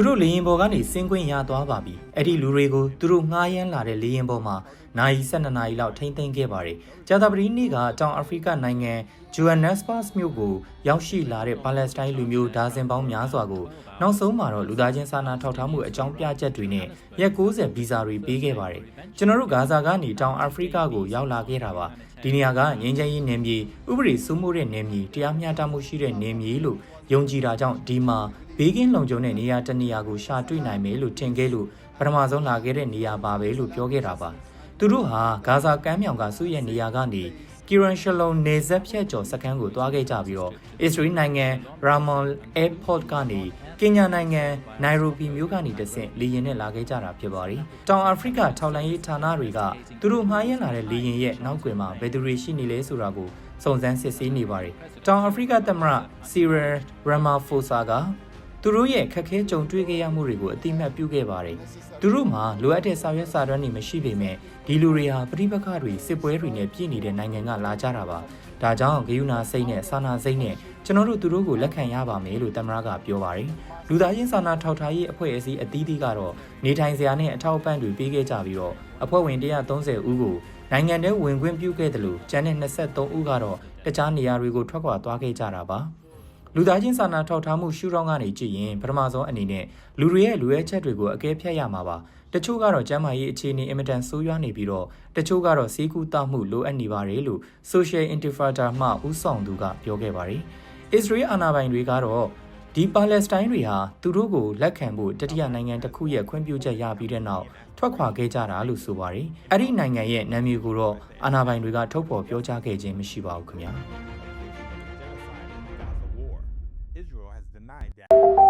သူတို့လေရင်ပေါ်ကနေဆင်းခွင့်ရသွားပါပြီအဲ့ဒီလူတွေကိုသူတို့ငှားရမ်းလာတဲ့လေရင်ပေါ်မှာနိုင်12နာရီလောက်ထိမ့်သိမ်းခဲ့ပါတယ်ကြာသပတေးနေ့ကတောင်အာဖရိကနိုင်ငံဂျူဟန်နက်စပတ်စ်မြို့ကိုရောက်ရှိလာတဲ့ပါလက်စတိုင်းလူမျိုးဒါဇင်ပေါင်းများစွာကိုနောက်ဆုံးမှာတော့လူသားချင်းစာနာထောက်ထားမှုအကြောင်းပြချက်တွေနဲ့ရက်60ဗီဇာတွေပေးခဲ့ပါတယ်ကျွန်တော်တို့ဂါဇာကနေတောင်အာဖရိကကိုရောက်လာခဲ့တာပါ ဒီနေရာကငင်းချမ်းရေးနယ်မြေဥပဒေစိုးမိုးတဲ့နယ်မြေတရားမျှတမှုရှိတဲ့နယ်မြေလို့ယုံကြည်တာကြောင့်ဒီမှာဘေးကင်းလုံခြုံတဲ့နေရာတစ်နေရာကိုရှာတွေ့နိုင်မယ်လို့ထင်ခဲ့လို့ပထမဆုံးလာခဲ့တဲ့နေရာပါပဲလို့ပြောခဲ့တာပါသူတို့ဟာဂါဇာကမ်းမြောင်ကစုရဲ့နေရာကနေ ကီရန်ရှလုံနေဇက်ဖြတ်ကျော်စခန်းကိုတွားခဲ့ကြပြီးတော့အစ္စရေးနိုင်ငံရာမွန်အေးပေါ့ကနေကင်ညာနိုင်ငံနိုင်ရိုဘီမြို့ကနေတဆင့်လေယာဉ်နဲ့လာခဲ့ကြတာဖြစ်ပါတယ်။တောင်အာဖရိကထောက်လှမ်းရေးဌာနတွေကသူတို့မှားရလာတဲ့လေယာဉ်ရဲ့နောက်ကွယ်မှာဘယ်သူတွေရှိနေလဲဆိုတာကိုစုံစမ်းစစ်ဆေးနေပါတယ်။တောင်အာဖရိကသမ္မတစီရယ်ရမာဖိုဆာက သူတို့ရဲ့ခက်ခဲကြုံတွေ့ခဲ့ရမှုတွေကိုအတိမတ်ပြုခဲ့ပါတယ်။သူတို့မှာလိုအပ်တဲ့စာရွက်စာတမ်းတွေမရှိပေမဲ့ဒီလူတွေဟာပြိပခတွေစစ်ပွဲတွေနဲ့ပြည်နေတဲ့နိုင်ငံကလာကြတာပါ။ဒါကြောင့်ဂယုဏစိတ်နဲ့စာနာစိတ်နဲ့ကျွန်တော်တို့သူတို့ကိုလက်ခံရပါမယ်လို့တမရကပြောပါတယ်။လူသားချင်းစာနာထောက်ထားရေးအဖွဲ့အစည်းအသီးသီးကတော့နေထိုင်စရာနဲ့အထောက်အပံ့တွေပေးခဲ့ကြပြီးတော့အဖွဲ့ဝင်130ဦးကိုနိုင်ငံထဲဝင်ခွင့်ပြုခဲ့တယ်လို့ကျန်တဲ့23ဦးကတော့တခြားနေရာတွေကိုထွက်ခွာသွားခဲ့ကြတာပါ။ လူသားချင်းစာနာထောက်ထားမှုရှုထောင့်ကနေကြည့်ရင်ပထမဆုံးအနေနဲ့လူတွေရဲ့လူရဲချက်တွေကိုအကဲဖြတ်ရမှာပါတချို့ကတော့ကျန်းမာရေးအခြေအနေအင်မတန်ဆိုးရွားနေပြီးတော့တချို့ကတော့စီးကူးတောက်မှုလိုအပ်နေပါတယ်လို့ Social Intifada မှဦးဆောင်သူကပြောခဲ့ပါတယ်အစ္စရေးအာဏာပိုင်တွေကတော့ဒီပါလက်စတိုင်းတွေဟာသူတို့ကိုလက်ခံဖို့တတိယနိုင်ငံတစ်ခုရဲ့ခွင့်ပြုချက်ရပြီးတဲ့နောက်ထွက်ခွာခဲ့ကြတာလို့ဆိုပါတယ်အဲ့ဒီနိုင်ငံရဲ့နာမည်ကိုတော့အာဏာပိုင်တွေကထုတ်ဖော်ပြောကြားခဲ့ခြင်းမရှိပါဘူးခင်ဗျာ has denied that.